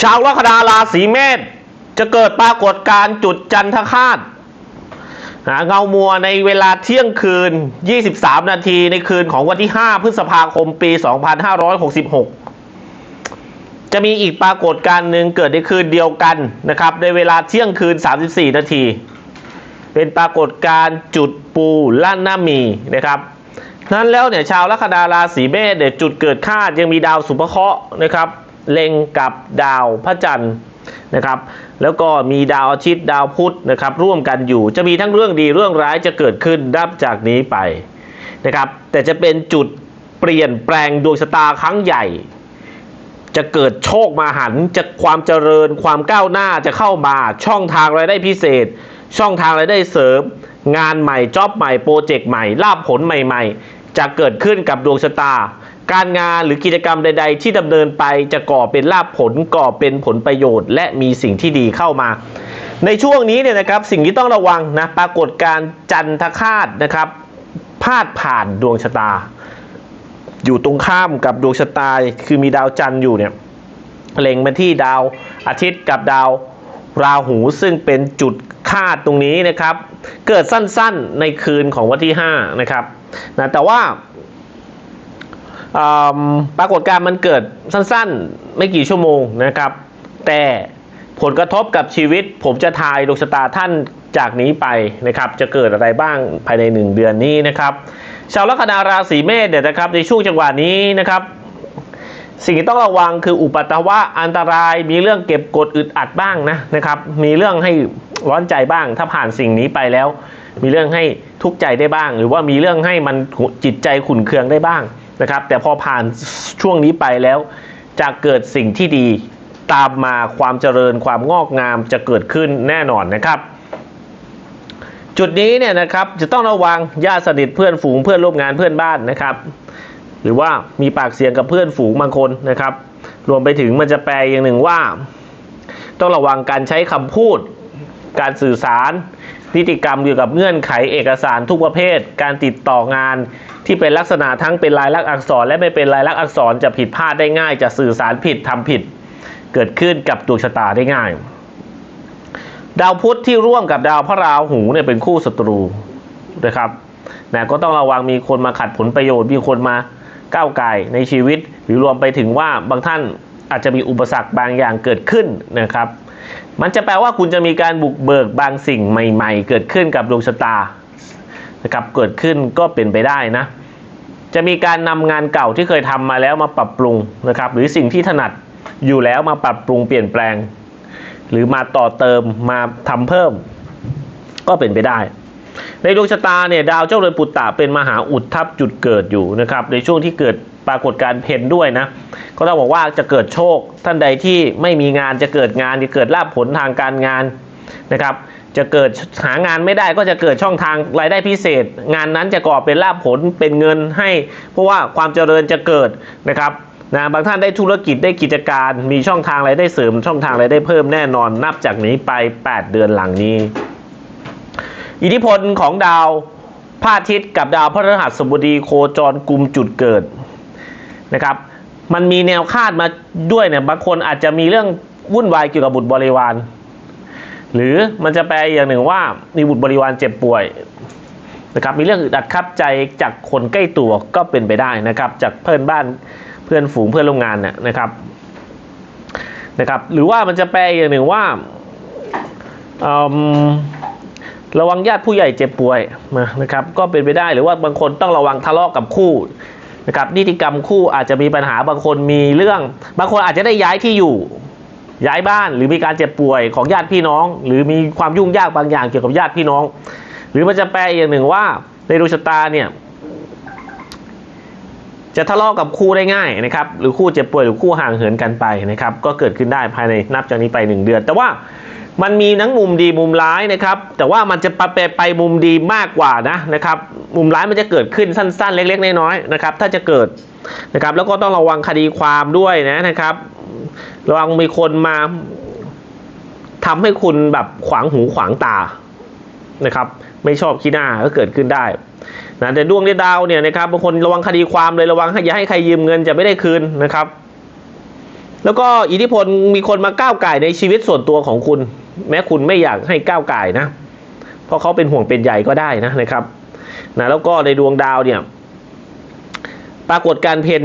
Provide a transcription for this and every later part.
ชาวลัคนาราศีเมษจะเกิดปรากฏการณ์จุดจันทคาตหาเงามัวในเวลาเที่ยงคืน 23 นาทีในคืนของวันที่ 5 พฤษภาคมปี 2566 จะมีอีกปรากฏการณ์หนึ่งเกิดในคืนเดียวกันนะครับ ในเวลาเที่ยงคืน 34 นาที เป็นปรากฏการณ์จุดปูล้านหน้ามีนะครับนั้นแล้วเนี่ยชาวลัคนาราศีเมษเนี่ยจุดเกิดคาดยังมีดาวสุภเคราะห์นะครับ เล็งกับดาวพระจันทร์นะครับแล้วก็มีดาวอาทิตย์ดาวพุธนะครับร่วมกันอยู่จะมีทั้งเรื่องดีเรื่องร้ายจะเกิดขึ้นนับจากนี้ไปนะครับแต่จะเป็นจุดเปลี่ยนแปลงดวงชะตาครั้งใหญ่ จะเกิดโชคมาหันจะความเจริญความก้าวหน้าจะเข้ามาช่องทางรายได้พิเศษ ช่องทางรายได้เสริม งานใหม่จ็อบใหม่โปรเจกต์ใหม่ลาบผลใหม่ ๆ จะเกิดขึ้นกับดวงชะตา การงานหรือกิจกรรมใด ๆ ที่ดำเนินไปจะก่อเป็นลาบผลก่อเป็นผลประโยชน์ และมีสิ่งที่ดีเข้ามา ในช่วงนี้เนี่ยนะครับสิ่งที่ต้องระวังนะปรากฏการจันทคาตนะครับพาดผ่านดวงชะตา อยู่ตรงข้ามกับดวงชะตาคือมีดาวจันทร์อยู่เนี่ยเล็งมาที่ดาวอาทิตย์กับดาวราหูซึ่งเป็นจุดคาดตรงนี้นะครับ เกิดสั้นๆในคืนของวันที่5นะครับนะแต่ว่า ปรากฏการณ์มันเกิดสั้นๆ ไม่กี่ชั่วโมงนะครับ แต่ผลกระทบกับชีวิต ผมจะทายดวงชะตาท่านจากนี้ไปนะครับ จะเกิดอะไรบ้างภายใน 1 เดือนนี้นะครับ ชาวลัคนาราศีเมษเนี่ยนะครับในช่วงจังหวะนี้นะครับ สิ่งที่ต้องระวังคืออุปัตวะอันตรายมีเรื่องเก็บกดอึดอัดบ้างนะนะครับ มีเรื่องให้ร้อนใจบ้าง ถ้าผ่านสิ่งนี้ไปแล้ว มีเรื่องให้ทุกข์ใจได้บ้าง หรือว่ามีเรื่องให้มันจิตใจขุ่นเคืองได้บ้าง นะครับ แต่พอผ่านช่วงนี้ไปแล้วจะเกิดสิ่งที่ดีตามมาความเจริญความงอกงามจะเกิดขึ้นแน่นอนนะครับ จุดนี้เนี่ยนะครับจะต้องระวังญาติสนิทเพื่อนฝูงเพื่อนร่วมงานเพื่อนบ้านนะครับ หรือว่ามีปากเสียงกับเพื่อนฝูงบางคนนะครับ รวมไปถึงมันจะแปลอย่างหนึ่งว่า ต้องระวังการใช้คำพูด การสื่อสาร นิติกรรมเกี่ยวกับเงื่อนไขเอกสารทุกประเภท การติดต่องานที่เป็นลักษณะทั้งเป็นลายลักษณ์อักษร และไม่เป็นลายลักษณ์อักษรจะผิดพลาดได้ง่าย จะสื่อสารผิดทำผิด เกิดขึ้นกับดวงชะตาได้ง่าย ดาวพุธที่ร่วมกับดาวพระราหูเนี่ยเป็นคู่ศัตรูนะครับนะก็ต้องระวังมีคนมาขัดผลประโยชน์มีคนมาก้าวไก่ในชีวิต หรือรวมไปถึงว่าบางท่านอาจจะมีอุปสรรคบางอย่างเกิดขึ้นนะครับ มันจะแปลว่าคุณจะมีการบุกเบิกบางสิ่งใหม่ ๆ เกิดขึ้นกับดวงชะตานะครับเกิดขึ้นก็เป็นไปได้นะ จะมีการนำงานเก่าที่เคยทำมาแล้วมาปรับปรุงนะครับ หรือสิ่งที่ถนัดอยู่แล้วมาปรับปรุงเปลี่ยนแปลง หรือมาต่อเติมมาทำเพิ่ม ก็เป็นไปได้ ในดวงชะตาเนี่ยดาวเจ้าเรือนปุตตะเป็นมหาอุดทับจุดเกิดอยู่นะครับ ในช่วงที่เกิด ปรากฏการเพนด้วยนะ ก็ต้องบอกว่าจะเกิดโชคท่านใดที่ไม่มีงานจะเกิดงานจะเกิดลาภผลทางการงานนะครับ จะเกิดหางานไม่ได้ก็จะเกิดช่องทางรายได้พิเศษ งานนั้นจะก่อเป็นลาภผลเป็นเงินให้ เพราะว่าความเจริญจะเกิดนะครับนะบางท่านได้ธุรกิจได้กิจการมีช่องทางรายได้เสริม ช่องทางรายได้เพิ่มแน่นอนนับจากนี้ไป 8 เดือนหลังนี้ อิทธิพลของดาวพระอาทิตย์กับดาวพฤหัสบดีโคจรกลุ่มจุดเกิด นะครับ มันมีแนวคาดมาด้วยเนี่ยบางคนอาจจะมีเรื่องวุ่นวายเกี่ยวกับบุตรบริวาร หรือมันจะแปลอย่างหนึ่งว่ามีบุตรบริวารเจ็บป่วยนะครับมีเรื่องอึดอัดคับใจจากคนใกล้ตัวก็เป็นไปได้นะครับ จากเพื่อนบ้านเพื่อนฝูงเพื่อนร่วมงานเนี่ยนะครับนะครับ หรือว่ามันจะแปลอย่างหนึ่งว่าระวังญาติผู้ใหญ่เจ็บป่วยนะนะครับ ก็เป็นไปได้หรือว่าบางคนต้องระวังทะเลาะกับคู่ นะครับนิติกรรมคู่อาจจะมีปัญหาบางคนมีเรื่อง บางคนอาจจะได้ย้ายที่อยู่ ย้ายบ้านหรือมีการเจ็บป่วยของญาติพี่น้อง หรือมีความยุ่งยากบางอย่างเกี่ยวกับญาติพี่น้อง หรือมันจะแปลอย่างหนึ่งว่าในดวงชะตาเนี่ยจะทะเลาะกับคู่ได้ง่ายนะครับหรือคู่เจ็บป่วยหรือคู่ห่างเหินกันไปนะครับก็เกิดขึ้นได้ภายในนับจากนี้ไปหนึ่งเดือน แต่ว่า มันมีทั้งมุมดีมุมร้ายนะครับ แต่ว่ามันจะไปไปไปมุมดีมากกว่านะนะครับ มุมร้ายมันจะเกิดขึ้นสั้น ๆ เล็ก ๆ น้อยๆนะครับ ถ้าจะเกิดนะครับ แล้วก็ต้องระวังคดีความด้วยนะนะครับ ระวังมีคนมาทำให้คุณแบบขวางหูขวางตานะครับ ไม่ชอบขี้หน้าก็เกิดขึ้นได้นะแต่ดวงในดาวเนี่ยนะครับบางคนระวังคดีความเลยระวังให้อย่าให้ใครยืมเงินจะไม่ได้คืนนะครับ แล้วก็อิทธิพลมีคนมาก้าวไก่ในชีวิตส่วนตัวของคุณ แม้คุณไม่อยากให้ก้าวไก่นะ เพราะเขาเป็นห่วงเป็นใหญ่ก็ได้นะนะครับนะแล้วก็ในดวงดาวเนี่ยปรากฏการเพน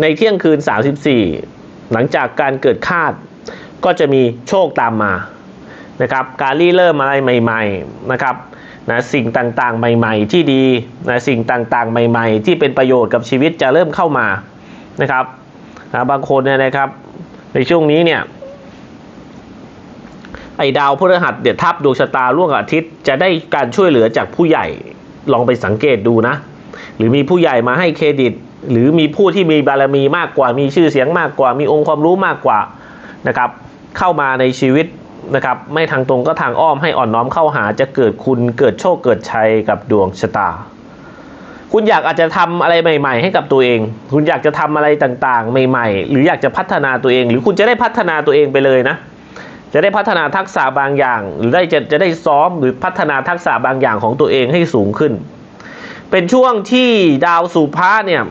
ในเที่ยงคืน 34 หลังจากการเกิดคาด ก็จะมีโชคตามมานะครับการรีเริ่มอะไรใหม่ ๆนะครับนะสิ่งต่างๆ ใหม่ ๆ ที่ดีนะสิ่งต่างๆ ใหม่ ๆ ที่เป็นประโยชน์กับชีวิตจะเริ่มเข้ามานะครับนะบางคนเนี่ยนะครับ ในช่วงนี้เนี่ยไอ้ดาวพฤหัสเดี๋ยวทับดวงชะตาร่วงอาทิตย์ จะได้การช่วยเหลือจากผู้ใหญ่ลองไปสังเกตดูนะ หรือมีผู้ใหญ่มาให้เครดิต หรือมีผู้ที่มีบารมีมากกว่า มีชื่อเสียงมากกว่า มีองค์ความรู้มากกว่านะครับ เข้ามาในชีวิตนะครับ ไม่ทางตรงก็ทางอ้อมให้อ่อนน้อมเข้าหาจะเกิดคุณเกิดโชคเกิดชัยกับดวงชะตา คุณอยากอาจจะทำอะไรใหม่ ๆ ให้กับตัวเอง คุณอยากจะทำอะไรต่างๆ ใหม่ ๆ หรืออยากจะพัฒนาตัวเอง หรือคุณจะได้พัฒนาตัวเองไปเลยนะ จะได้พัฒนาทักษะบางอย่าง หรือได้จะจะได้ซ้อมหรือพัฒนาทักษะบางอย่างของตัวเองให้สูงขึ้น เป็นช่วงที่ดาวสุภาเนี่ย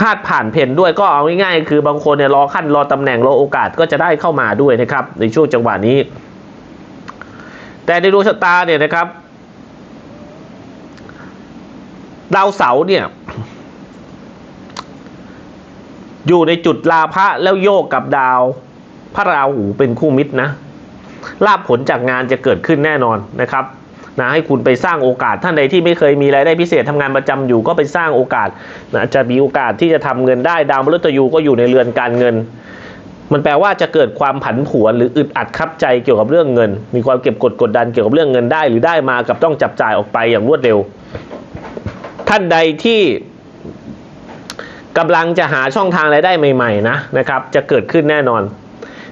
พาดผ่านเพนด้วยก็เอาง่ายๆคือบางคนเนี่ยรอขั้นรอตำแหน่งรอโอกาสก็จะได้เข้ามาด้วยนะครับ ในช่วงจังหวะนี้ แต่ในดวงชะตาเนี่ยนะครับ ดาวเสาร์เนี่ย อยู่ในจุดลาภะแล้วโยกกับดาว พระราหูเป็นคู่มิตรนะลาบผลจากงานจะเกิดขึ้นแน่นอนนะครับนะให้คุณไปสร้างโอกาสท่านใดที่ไม่เคยมีรายได้พิเศษทำงานประจำอยู่ก็ไปสร้างโอกาสนะจะมีโอกาสที่จะทำเงินได้ดาวมฤตยูก็อยู่ในเรือนการเงิน มันแปลว่าจะเกิดความผันผวนหรืออึดอัดคับใจเกี่ยวกับเรื่องเงิน มีความเก็บกดกดดันเกี่ยวกับเรื่องเงินได้ หรือได้มากับต้องจับจ่ายออกไปอย่างรวดเร็ว ท่านใดที่กำลังจะหาช่องทางรายได้ใหม่ๆนะนะครับ จะเกิดขึ้นแน่นอน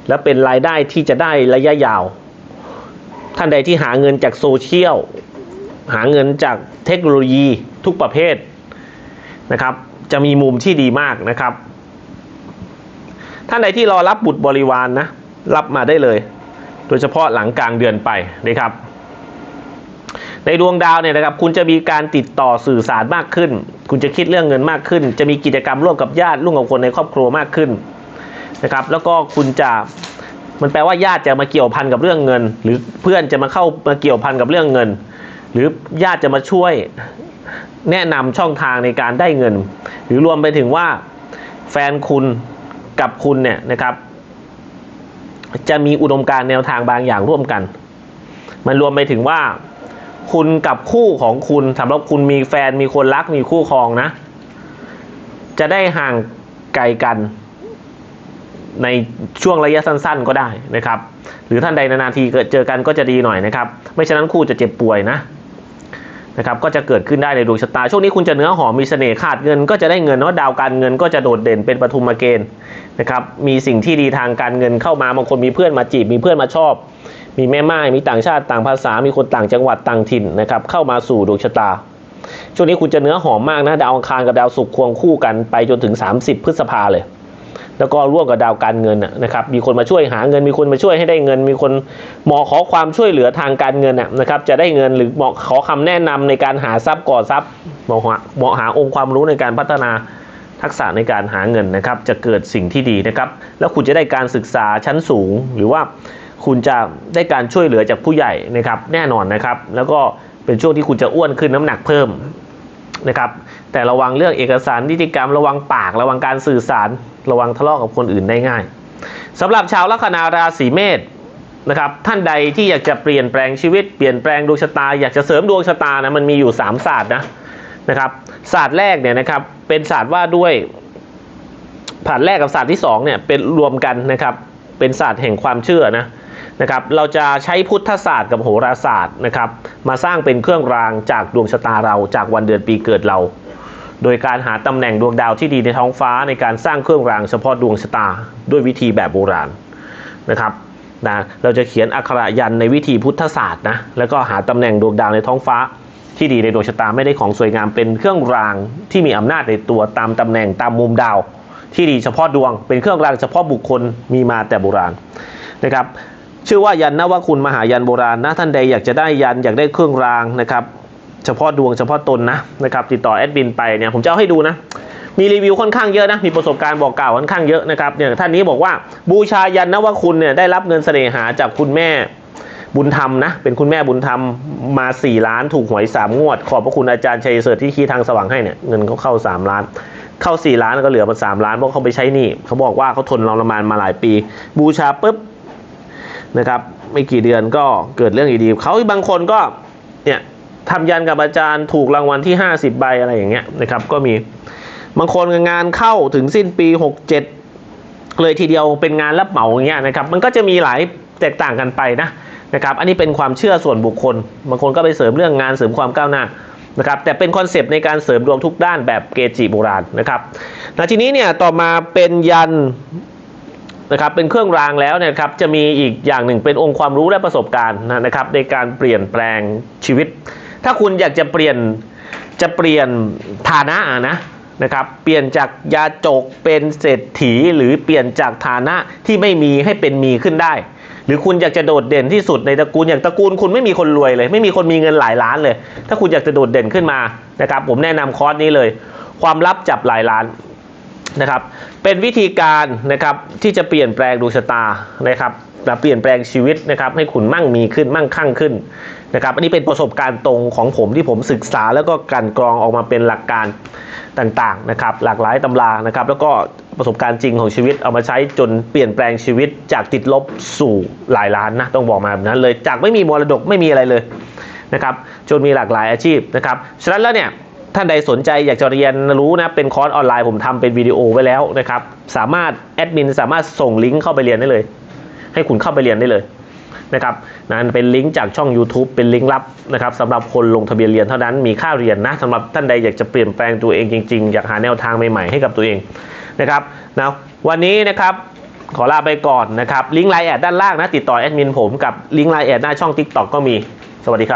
และเป็นรายได้ที่จะได้ระยะยาว ท่านใดที่หาเงินจากโซเชียลหาเงินจากเทคโนโลยีทุกประเภทนะครับ จะมีมุมที่ดีมากนะครับ ท่านใดที่รอรับบุตรบริวารนนะรับมาได้เลย โดยเฉพาะหลังกลางเดือนไปนะครับ ในดวงดาวเนี่ยนะครับคุณจะมีการติดต่อสื่อสารมากขึ้น คุณจะคิดเรื่องเงินมากขึ้น จะมีกิจกรรมร่วมกับญาติร่วมกับคนในครอบครัวมากขึ้นนะครับแล้วก็คุณจะมันแปลว่าญาติจะมาเกี่ยวพันกับเรื่องเงิน หรือเพื่อนจะมาเข้ามาเกี่ยวพันกับเรื่องเงิน หรือญาติจะมาช่วยแนะนำช่องทางในการได้เงิน หรือรวมไปถึงว่าแฟนคุณกับคุณเนี่ยนะครับ จะมีอุดมการณ์แนวทางบางอย่างร่วมกัน มันรวมไปถึงว่า คุณกับคู่ของคุณสำหรับคุณมีแฟนมีคนรักมีคู่ครองนะ จะได้ห่างไกลกันในช่วงระยะสั้น ๆ ก็ได้นะครับ หรือท่านใดนานๆทีเกิดเจอกันก็จะดีหน่อยนะครับ ไม่ฉะนั้นคู่จะเจ็บป่วยนะนะครับก็จะเกิดขึ้นได้ในดวงชะตา ช่วงนี้คุณจะเนื้อหอมมีเสน่ห์ขาดเงินก็จะได้เงินเพราะดาวการเงินก็จะโดดเด่นเป็นปฐุมเกณฑ์นะครับมีสิ่งที่ดีทางการเงินเข้ามาบางคนมีเพื่อนมาจีบมีเพื่อนมาชอบ มีแม่ไม้มีต่างชาติต่างภาษา มีคนต่างจังหวัดต่างถิ่นนะครับเข้ามาสู่ดวงชะตา ช่วงนี้คุณจะเนื้อหอมมากนะดาวอังคารกับดาวศุกร์ควงคู่กันไปจนถึง 30 พฤษภาเลย แล้วก็ร่วมกับดาวการเงินนะครับมีคนมาช่วยหาเงิน มีคนมาช่วยให้ได้เงิน มีคนหมอขอความช่วยเหลือทางการเงินนะครับจะได้เงินหรือหมอขอคำแนะนำในการหาทรัพย์ก่อทรัพย์หมอหาหมอหาองค์ความรู้ในการพัฒนาทักษะในการหาเงินนะครับจะเกิดสิ่งที่ดีนะครับ แล้วคุณจะได้การศึกษาชั้นสูงหรือว่า คุณจะได้การช่วยเหลือจากผู้ใหญ่นะครับแน่นอนนะครับ แล้วก็เป็นช่วงที่คุณจะอ้วนขึ้นน้ำหนักเพิ่มนะครับ แต่ระวังเรื่องเอกสารนิติกรรมระวังปาก ระวังการสื่อสาร ระวังทะเลาะกับคนอื่นได้ง่ายสำหรับชาวลัคนาราศีเมษนะครับท่านใดที่อยากจะเปลี่ยนแปลงชีวิตเปลี่ยนแปลงดวงชะตา อยากจะเสริมดวงชะตานะมันมีอยู่ 3 ศาสตร์นะนะครับศาสตร์แรกเนี่ยนะครับเป็นศาสตร์ว่าด้วยผ่านแรกกับศาสตร์ที่2เนี่ยเป็นรวมกันนะครับเป็นศาสตร์แห่งความเชื่อนะ นะครับเราจะใช้พุทธศาสตร์กับโหราศาสตร์นะครับมาสร้างเป็นเครื่องรางจากดวงชะตาเราจากวันเดือนปีเกิดเรา โดยการหาตำแหน่งดวงดาวที่ดีในท้องฟ้าในการสร้างเครื่องรางเฉพาะดวงชะตาด้วยวิธีแบบโบราณนะครับนะเราจะเขียนอักขระยันในวิธีพุทธศาสตร์นะแล้วก็หาตำแหน่งดวงดาวในท้องฟ้าที่ดีในดวงชะตาไม่ได้ของสวยงามเป็นเครื่องรางที่มีอำนาจในตัวตามตำแหน่งตามมุมดาว ที่ดีเฉพาะดวงเป็นเครื่องรางเฉพาะบุคคลมีมาแต่โบราณนะครับ ชื่อว่ายันนวคุณมหายันโบราณนะท่านใดอยากจะได้ยันอยากได้เครื่องรางนะครับเฉพาะดวงเฉพาะตนนะนะครับติดต่อแอดมินไปเนี่ยผมจะเอาให้ดูนะมีรีวิวค่อนข้างเยอะนะมีประสบการณ์บอกกล่าวค่อนข้างเยอะนะครับเนี่ยท่านนี้บอกว่าบูชายันนวคุณเนี่ยได้รับเงินเสน่หาจากคุณแม่บุญธรรมนะเป็นคุณแม่บุญธรรมมา 4 ล้านถูกหวย 3 งวด ขอบพระคุณอาจารย์ชัยเสริฐที่คีทางสว่างให้เนี่ยเงินเขาเข้า 3 ล้าน เข้า 4 ล้านก็เหลือมา 3 ล้านเพราะเขาไปใช้หนี้เขาบอกว่าเขาทนรมานมาหลายปี บูชาปุ๊บ นะครับ ไม่กี่เดือนก็เกิดเรื่องดีๆเขาบางคนก็เนี่ยทำยันกับอาจารย์ถูกรางวัลที่ 50 ใบอะไรอย่างเงี้ยนะครับ ก็มีบางคนงานเข้าถึงสิ้นปี 67 เลยทีเดียวเป็นงานรับเหมาอย่างเงี้ยนะครับ มันก็จะมีหลายแตกต่างกันไปนะนะครับ อันนี้เป็นความเชื่อส่วนบุคคล บางคนก็ไปเสริมเรื่องงานเสริมความก้าวหน้านะครับแต่เป็นคอนเซปต์ในการเสริมดวงทุกด้านแบบเกจิโบราณนะครับแล้วทีนี้เนี่ยต่อมาเป็นยัน นะครับเป็นเครื่องรางแล้วเนี่ยครับจะมีอีกอย่างหนึ่งเป็นองค์ความรู้และประสบการณ์นะครับในการเปลี่ยนแปลงชีวิต ถ้าคุณอยากจะเปลี่ยนจะเปลี่ยนฐานะนะนะครับเปลี่ยนจากยาจกเป็นเศรษฐีหรือเปลี่ยนจากฐานะที่ไม่มีให้เป็นมีขึ้นได้ หรือคุณอยากจะโดดเด่นที่สุดในตระกูลอย่างตระกูลคุณไม่มีคนรวยเลย ไม่มีคนมีเงินหลายล้านเลย ถ้าคุณอยากจะโดดเด่นขึ้นมานะครับผมแนะนำคอร์สนี้เลย ความลับจับหลายล้าน นะครับ เป็นวิธีการนะครับที่จะเปลี่ยนแปลงดวงชะตานะครับและเปลี่ยนแปลงชีวิตนะครับ ให้คุณมั่งมีขึ้นมั่งคั่งขึ้นนะครับ อันนี้เป็นประสบการณ์ตรงของผมที่ผมศึกษาแล้วก็กันกรองออกมาเป็นหลักการต่างๆนะครับ หลากหลายตำรานะครับ แล้วก็ประสบการณ์จริงของชีวิตเอามาใช้จนเปลี่ยนแปลงชีวิตจากติดลบสู่หลายล้านนะต้องบอกมาแบบนั้นเลยจากไม่มีมรดกไม่มีอะไรเลยนะครับ จนมีหลากหลายอาชีพนะครับฉะนั้นแล้วเนี่ย ท่านใดสนใจอยากจะเรียนรู้นะเป็นคอร์สออนไลน์ผมทำเป็นวิดีโอไว้แล้วนะครับ สามารถแอดมินสามารถส่งลิงก์เข้าไปเรียนได้เลย ให้คุณเข้าไปเรียนได้เลยนะครับนั่นเป็นลิงก์จากช่อง YouTube เป็นลิงก์ลับนะครับสำหรับคนลงทะเบียนเรียนเท่านั้นมีค่าเรียนนะสำหรับท่านใดอยากจะเปลี่ยนแปลงตัวเองจริงๆ อยากหาแนวทางใหม่ๆให้กับตัวเองนะครับนะวันนี้นะครับขอลาไปก่อนนะครับลิงก์ไลน์แอดด้านล่างนะติดต่อแอดมินผมกับลิงก์ไลน์แอดหน้าช่อง TikTok ก็มีสวัสดีครับ